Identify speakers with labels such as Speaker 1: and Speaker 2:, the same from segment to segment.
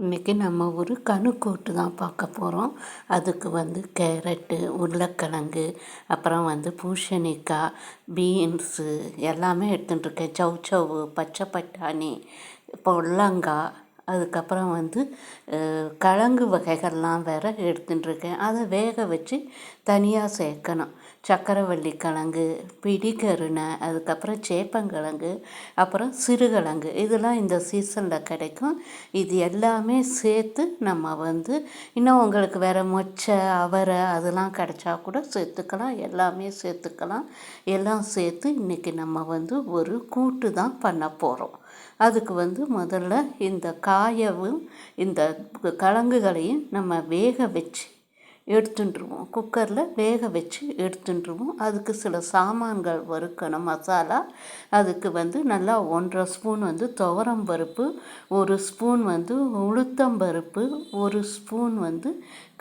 Speaker 1: இன்றைக்கி நம்ம ஒரு கணுக்கூட்டு தான் பார்க்க போகிறோம் அதுக்கு வந்து கேரட்டு உருளைக்கிழங்கு அப்புறம் வந்து பூசணிக்காய் பீன்ஸு எல்லாமே எடுத்துகிட்டுருக்கேன் சௌச்சௌவு பச்சை பட்டாணி பொல்லங்காய் அதுக்கப்புறம் வந்து கிழங்கு வகைகள்லாம் வேறு எடுத்துட்டுருக்கேன். அதை வேக வச்சு தனியாக சேர்க்கணும். சக்கரவள்ளி கிழங்கு பிடிக்கருணை அதுக்கப்புறம் சேப்பங்கிழங்கு அப்புறம் சிறுகிழங்கு இதெல்லாம் இந்த சீசனில் கிடைக்கும். இது எல்லாமே சேர்த்து நம்ம வந்து இன்னும் உங்களுக்கு வேறு மொச்சை அவரை அதெல்லாம் கிடைச்சா கூட சேர்த்துக்கலாம். எல்லாமே சேர்த்துக்கலாம். எல்லாம் சேர்த்து இன்றைக்கி நம்ம வந்து ஒரு கூட்டு தான் பண்ண போகிறோம் அதுக்கு வந்து முதல்ல இந்த காயவும் இந்த கிழங்குகளையும் நம்ம வேக வச்சு எடுத்துட்டுருவோம். குக்கரில் வேக வச்சு எடுத்துட்டுருவோம். அதுக்கு சில சாமான்கள் வறுக்கணும் மசாலா. அதுக்கு வந்து நல்லா ஒன்றரை ஸ்பூன் வந்து துவரம் பருப்பு ஒரு ஸ்பூன் வந்து உளுத்தம் பருப்பு ஒரு ஸ்பூன் வந்து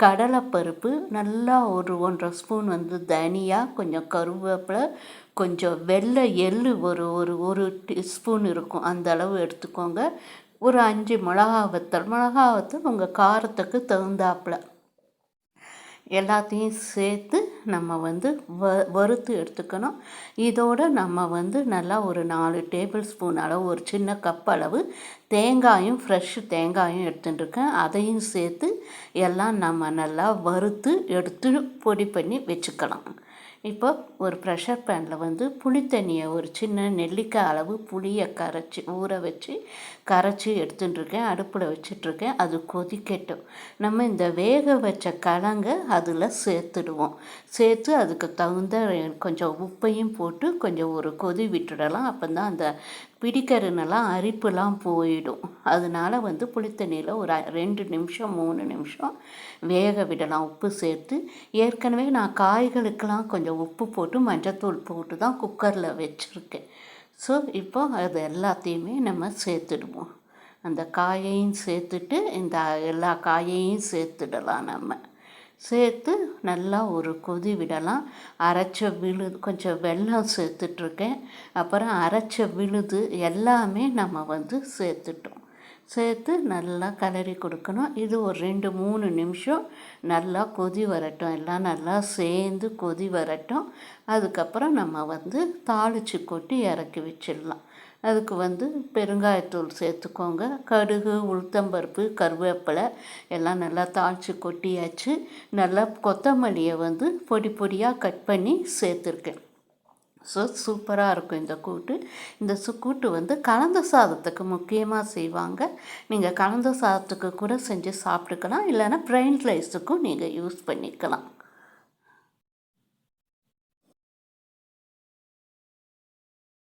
Speaker 1: கடலைப்பருப்பு நல்லா ஒரு ஒன்றரை ஸ்பூன் வந்து தனியாக கொஞ்சம் கருவேப்பிலை கொஞ்சம் வெள்ளை எள்ளு ஒரு ஒரு ஒரு டீஸ்பூன் இருக்கும். அந்த அளவு எடுத்துக்கோங்க. ஒரு அஞ்சு மிளகா வத்தல். மிளகா வத்தல் உங்கள் காரத்துக்கு தகுந்தாப்புல. எல்லாத்தையும் சேர்த்து நம்ம வந்து வ வறுத்து எடுத்துக்கணும். இதோடு நம்ம வந்து நல்லா ஒரு நாலு டேபிள் ஸ்பூன் அளவு ஒரு சின்ன கப் அளவு தேங்காயும் ஃப்ரெஷ்ஷு தேங்காயும் எடுத்துட்டுருக்கேன். அதையும் சேர்த்து எல்லாம் நம்ம நல்லா வறுத்து எடுத்து பொடி பண்ணி வச்சுக்கலாம். இப்போ ஒரு ப்ரெஷர் பேனில் வந்து புளி தண்ணியை ஒரு சின்ன நெல்லிக்காய் அளவு புளியை கரைச்சி ஊற வச்சு கரைச்சி எடுத்துட்டுருக்கேன் அடுப்பில் வச்சிட்ருக்கேன் அது கொதிக்கட்டும். நம்ம இந்த வேக வச்ச கலங்கை அதில் சேர்த்துடுவோம். சேர்த்து அதுக்கு தகுந்த கொஞ்சம் உப்பையும் போட்டு கொஞ்சம் ஒரு கொதி விட்டுடலாம். அப்போ தான் அந்த பிடிக்கருன்னெல்லாம் அரிப்புலாம் போயிடும். அதனால் வந்து புளித்தண்ணியில் ஒரு ரெண்டு நிமிஷம் மூணு நிமிஷம் வேக விடலாம். உப்பு சேர்த்து ஏற்கனவே நான் காய்களுக்கெலாம் கொஞ்சம் உப்பு போட்டு மஞ்சத்தூள் போட்டு தான் குக்கரில் வச்சுருக்கேன். ஸோ இப்போ அது எல்லாத்தையுமே நம்ம சேர்த்துடுவோம். அந்த காயையும் சேர்த்துட்டு இந்த எல்லா காயையும் சேர்த்துடலாம் நம்ம. சேர்த்து நல்லா ஒரு கொதி விடலாம். அரைச்ச விழுது கொஞ்சம் வெல்லம் சேர்த்துட்ருக்கேன். அப்புறம் அரைச்ச விழுது எல்லாமே நம்ம வந்து சேர்த்துட்டோம். சேர்த்து நல்லா கலரி கொடுக்கணும். இது ஒரு ரெண்டு மூணு நிமிஷம் நல்லா கொதி வரட்டும். எல்லாம் நல்லா சேர்ந்து கொதி வரட்டும். அதுக்கப்புறம் நம்ம வந்து தாளித்து கொட்டி இறக்கி வச்சிடலாம். அதுக்கு வந்து பெருங்காயத்தூள் சேர்த்துக்கோங்க. கடுகு உளுத்தம்பருப்பு கருவேப்பிலை எல்லாம் நல்லா தாளித்து கொட்டியாச்சு. நல்லா கொத்தமல்லியை வந்து பொடி பொடியாக கட் பண்ணி சேர்த்துருக்கேன். ஸோ சூப்பராக இருக்கும் இந்த கூட்டு. இந்த சு கூட்டு வந்து கலந்த சாதத்துக்கு முக்கியமாக செய்வாங்க. நீங்கள் கலந்த சாதத்துக்கு கூட செஞ்சு சாப்பிட்டுக்கலாம். இல்லைன்னா ப்ரைன் ரைஸுக்கும் நீங்கள் யூஸ் பண்ணிக்கலாம்.